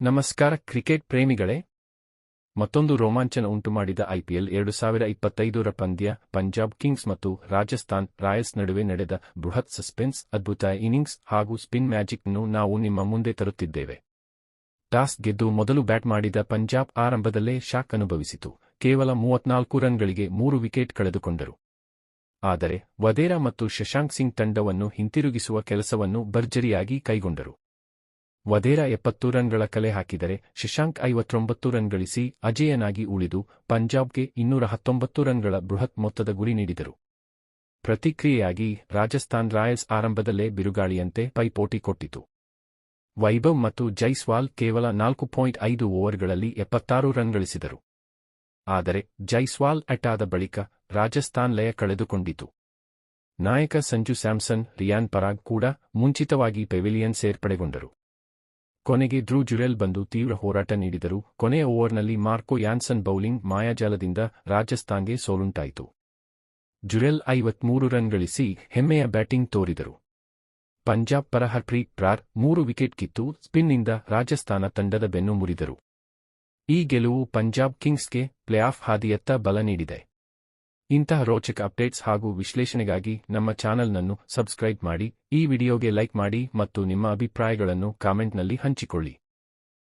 ನಮಸ್ಕಾರ ಕ್ರಿಕೆಟ್ ಪ್ರೇಮಿಗಳೇ. ಮತ್ತೊಂದು ರೋಮಾಂಚನ ಉಂಟುಮಾಡಿದ ಐಪಿಎಲ್ ಎರಡು ಸಾವಿರ ಇಪ್ಪತ್ತೈದರ ಪಂದ್ಯ ಪಂಜಾಬ್ ಕಿಂಗ್ಸ್ ಮತ್ತು ರಾಜಸ್ಥಾನ್ ರಾಯಲ್ಸ್ ನಡುವೆ ನಡೆದ ಬೃಹತ್ ಸಸ್ಪೆನ್ಸ್ ಅದ್ಭುತ ಇನ್ನಿಂಗ್ಸ್ ಹಾಗೂ ಸ್ಪಿನ್ ಮ್ಯಾಜಿಕ್ನ್ನು ನಾವು ನಿಮ್ಮ ಮುಂದೆ ತರುತ್ತಿದ್ದೇವೆ. ಟಾಸ್ ಗೆದ್ದು ಮೊದಲು ಬ್ಯಾಟ್ ಮಾಡಿದ ಪಂಜಾಬ್ ಆರಂಭದಲ್ಲೇ ಶಾಕ್ ಅನುಭವಿಸಿತು. ಕೇವಲ ಮೂವತ್ನಾಲ್ಕು ರನ್ಗಳಿಗೆ ಮೂರು ವಿಕೆಟ್ ಕಳೆದುಕೊಂಡರು. ಆದರೆ ವದೇರಾ ಮತ್ತು ಶಶಾಂಕ್ ಸಿಂಗ್ ತಂಡವನ್ನು ಹಿಂತಿರುಗಿಸುವ ಕೆಲಸವನ್ನು ಭರ್ಜರಿಯಾಗಿ ಕೈಗೊಂಡರು. ವದೇರಾ ಎಪ್ಪತ್ತು ರನ್ಗಳ ಕಲೆ ಹಾಕಿದರೆ ಶಶಾಂಕ್ ಐವತ್ತೊಂಬತ್ತು ರನ್ ಗಳಿಸಿ ಅಜೇಯನಾಗಿ ಉಳಿದು ಪಂಜಾಬ್ಗೆ ಇನ್ನೂರ ಹತ್ತೊಂಬತ್ತು ರನ್ಗಳ ಬೃಹತ್ ಮೊತ್ತದ ಗುರಿ ನೀಡಿದರು. ಪ್ರತಿಕ್ರಿಯೆಯಾಗಿ ರಾಜಸ್ಥಾನ್ ರಾಯಲ್ಸ್ ಆರಂಭದಲ್ಲೇ ಬಿರುಗಾಳಿಯಂತೆ ಪೈಪೋಟಿ ಕೊಟ್ಟಿತು. ವೈಭವ್ ಮತ್ತು ಜೈಸ್ವಾಲ್ ಕೇವಲ ನಾಲ್ಕು ಪಾಯಿಂಟ್ ಐದು ಓವರ್ಗಳಲ್ಲಿ ಎಪ್ಪತ್ತಾರು ರನ್ ಗಳಿಸಿದರು. ಆದರೆ ಜೈಸ್ವಾಲ್ ಅಟ್ಟಾದ ಬಳಿಕ ರಾಜಸ್ಥಾನ್ ಲಯ ಕಳೆದುಕೊಂಡಿತು. ನಾಯಕ ಸಂಜು ಸ್ಯಾಮ್ಸನ್, ರಿಯಾನ್ ಪರಾಗ್ ಕೂಡ ಮುಂಚಿತವಾಗಿ ಪೆವಿಲಿಯನ್ ಸೇರ್ಪಡೆಗೊಂಡರು ಕೊನೆಗೆ ಡ್ರೂ ಜುರೆಲ್ ಬಂದು ತೀವ್ರ ಹೋರಾಟ ನೀಡಿದರು. ಕೊನೆಯ ಓವರ್ನಲ್ಲಿ ಮಾರ್ಕೋ ಯಾನ್ಸನ್ ಬೌಲಿಂಗ್ ಮಾಯಾಜಾಲದಿಂದ ರಾಜಸ್ಥಾನ್ಗೆ ಸೋಲುಂಟಾಯಿತು. ಜುರೆಲ್ ಐವತ್ಮೂರು ರನ್ ಗಳಿಸಿ ಹೆಮ್ಮೆಯ ಬ್ಯಾಟಿಂಗ್ ತೋರಿದರು. ಪಂಜಾಬ್ ಪರ ಹರ್ಪ್ರೀತ್ ಪ್ರಾರ್ ಮೂರು ವಿಕೆಟ್ ಕಿತ್ತು ಸ್ಪಿನ್ನಿಂದ ರಾಜಸ್ಥಾನ ತಂಡದ ಬೆನ್ನು ಮುರಿದರು. ಈ ಗೆಲುವು ಪಂಜಾಬ್ ಕಿಂಗ್ಸ್ಗೆ ಪ್ಲೇಆಫ್ ಹಾದಿಯತ್ತ ಬಲ ನೀಡಿದೆ. ಇಂತಹ ರೋಚಕ ಅಪ್ಡೇಟ್ಸ್ ಹಾಗೂ ವಿಶ್ಲೇಷಣೆಗಾಗಿ ನಮ್ಮ ಚಾನೆಲ್ನನ್ನು ಸಬ್ಸ್ಕ್ರೈಬ್ ಮಾಡಿ ಈ ವಿಡಿಯೋಗೆ ಲೈಕ್ ಮಾಡಿ ಮತ್ತು ನಿಮ್ಮ ಅಭಿಪ್ರಾಯಗಳನ್ನು ಕಾಮೆಂಟ್ನಲ್ಲಿ ಹಂಚಿಕೊಳ್ಳಿ.